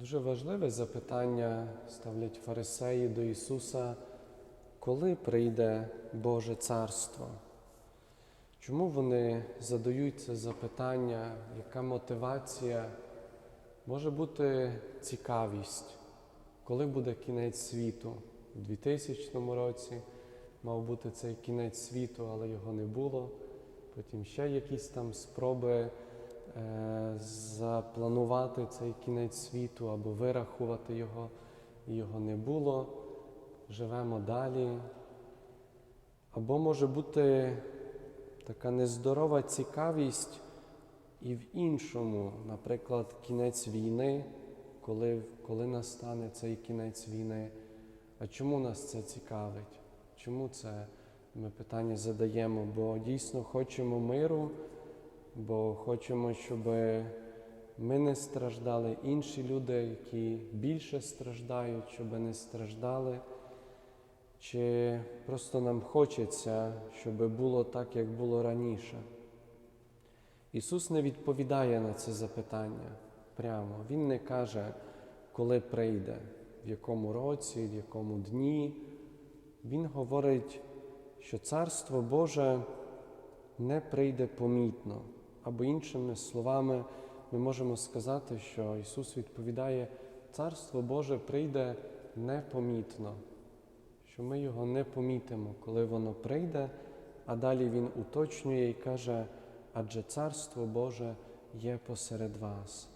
Дуже важливе запитання ставлять фарисеї до Ісуса, коли прийде Боже Царство? Чому вони задають це запитання, яка мотивація? Може бути цікавість, коли буде кінець світу? У 2000 році мав бути цей кінець світу, але його не було. Потім ще якісь там спроби запланувати цей кінець світу або вирахувати його, його не було. Живемо далі. Або може бути така нездорова цікавість і в іншому, наприклад, кінець війни, коли, коли настане цей кінець війни. А чому нас це цікавить? Чому це ми питання задаємо? Бо дійсно хочемо миру, бо хочемо, щоб ми не страждали, інші люди, які більше страждають, щоб не страждали. Чи просто нам хочеться, щоб було так, як було раніше? Ісус не відповідає на це запитання прямо. Він не каже, коли прийде, в якому році, в якому дні. Він говорить, що Царство Боже не прийде помітно. Або іншими словами, ми можемо сказати, що Ісус відповідає, Царство Боже прийде непомітно, що ми його не помітимо, коли воно прийде, а далі Він уточнює і каже, адже Царство Боже є посеред вас.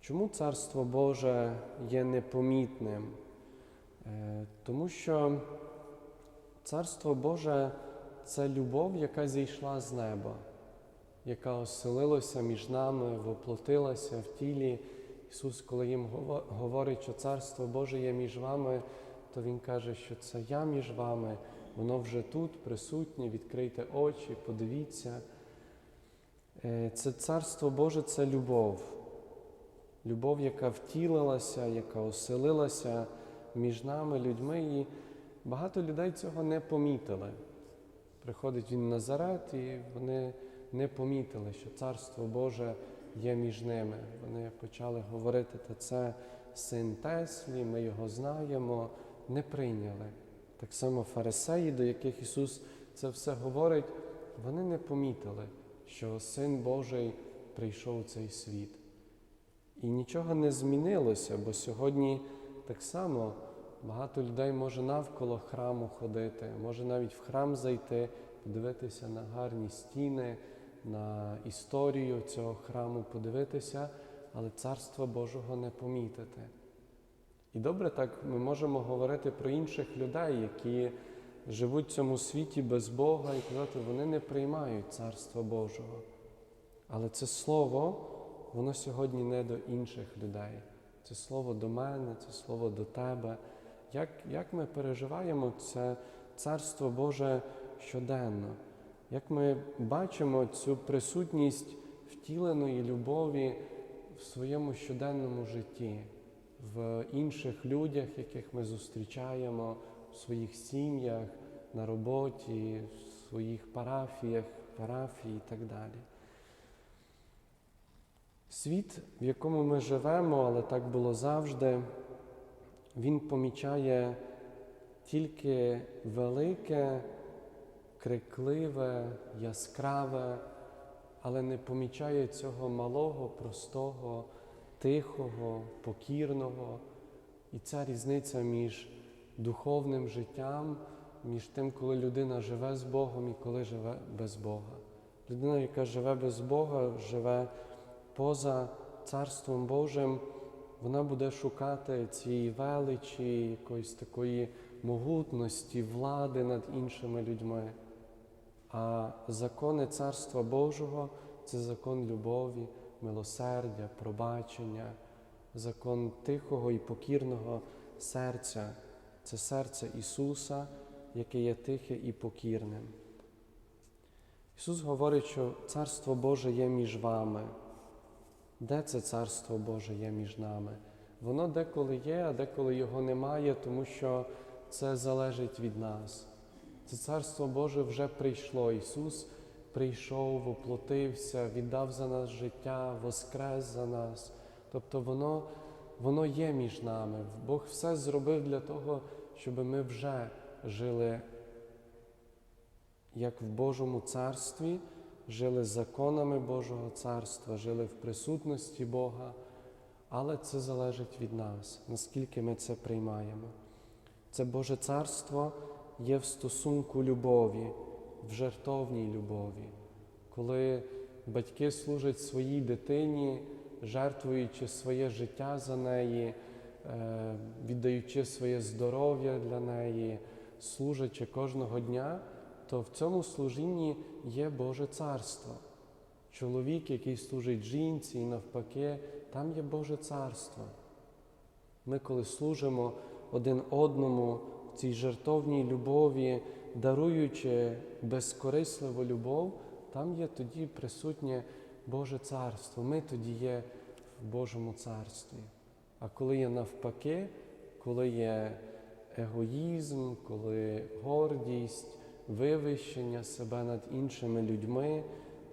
Чому Царство Боже є непомітним? Е, Тому що Царство Боже це любов, яка зійшла з неба, яка оселилася між нами, воплотилася в тілі. Ісус, коли їм говорить, що Царство Боже є між вами, то Він каже, що це я між вами, воно вже тут, присутнє, відкрийте очі, подивіться. Е, Це Царство Боже це любов. Любов, яка втілилася, яка оселилася між нами, людьми, і багато людей цього не помітили. Приходить він Назарет, і вони не помітили, що Царство Боже є між ними. Вони почали говорити, та це син Теслі, ми його знаємо, не прийняли. Так само фарисеї, до яких Ісус це все говорить, вони не помітили, що Син Божий прийшов у цей світ. І нічого не змінилося, бо сьогодні так само багато людей може навколо храму ходити, може навіть в храм зайти, подивитися на гарні стіни, на історію цього храму, подивитися, але Царства Божого не помітити. І добре так ми можемо говорити про інших людей, які живуть в цьому світі без Бога, і казати, вони не приймають Царства Божого. Але це слово, воно сьогодні не до інших людей. Це слово до мене, це слово до тебе. Як, як ми переживаємо це Царство Боже щоденно? Як ми бачимо цю присутність втіленої любові в своєму щоденному житті, в інших людях, яких ми зустрічаємо, в своїх сім'ях, на роботі, в своїх парафіях, парафії і так далі. Світ, в якому ми живемо, але так було завжди, він помічає тільки велике, крикливе, яскраве, але не помічає цього малого, простого, тихого, покірного. І ця різниця між духовним життям, між тим, коли людина живе з Богом і коли живе без Бога. Людина, яка живе без Бога, живе поза Царством Божим, вона буде шукати цієї величі, якоїсь такої могутності, влади над іншими людьми. А закони Царства Божого це закон любові, милосердя, пробачення, закон тихого і покірного серця. Це серце Ісуса, яке є тихе і покірним. Ісус говорить, що Царство Боже є між вами. Де це Царство Боже є між нами? Воно деколи є, а деколи його немає, тому що це залежить від нас. Це Царство Боже вже прийшло. Ісус прийшов, воплотився, віддав за нас життя, воскрес за нас. Тобто воно воно є між нами. Бог все зробив для того, щоб ми вже жили як в Божому царстві, жили законами Божого царства, жили в присутності Бога. Але це залежить від нас, наскільки ми це приймаємо. Це Боже царство є в стосунку любові, в жертовній любові, коли батьки служать своїй дитині, жертвуючи своє життя за неї, е, віддаючи своє здоров'я для неї, служачи кожного дня, то в цьому служінні є Боже царство. Чоловік, який служить жінці, і навпаки, там є Боже царство. Ми, коли служимо один одному цій жертовній любові, даруючи безкорисливу любов, там є тоді присутнє Боже царство. Ми тоді є в Божому царстві. А коли є навпаки, коли є егоїзм, коли гордість, вивищення себе над іншими людьми,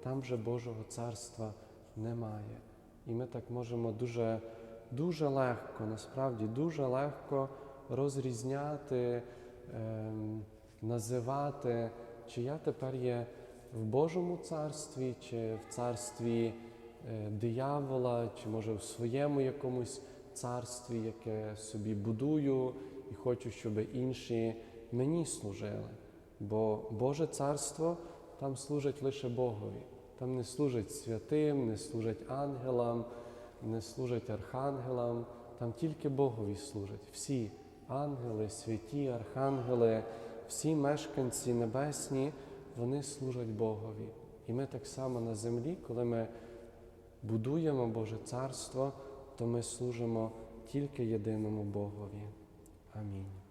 там вже Божого царства немає. І ми так можемо дуже, дуже легко, насправді дуже легко розрізняти, ем, називати, чи я тепер є в Божому царстві, чи в царстві е, диявола, чи може в своєму якомусь царстві, яке собі будую і хочу, щоб інші мені служили. Бо Боже царство там служить лише Богові. Там не служать святим, не служать ангелам, не служать архангелам, там тільки Богові служать. Всі ангели, святі, архангели, всі мешканці небесні, вони служать Богові. І ми так само на землі, коли ми будуємо Боже царство, то ми служимо тільки єдиному Богові. Амінь.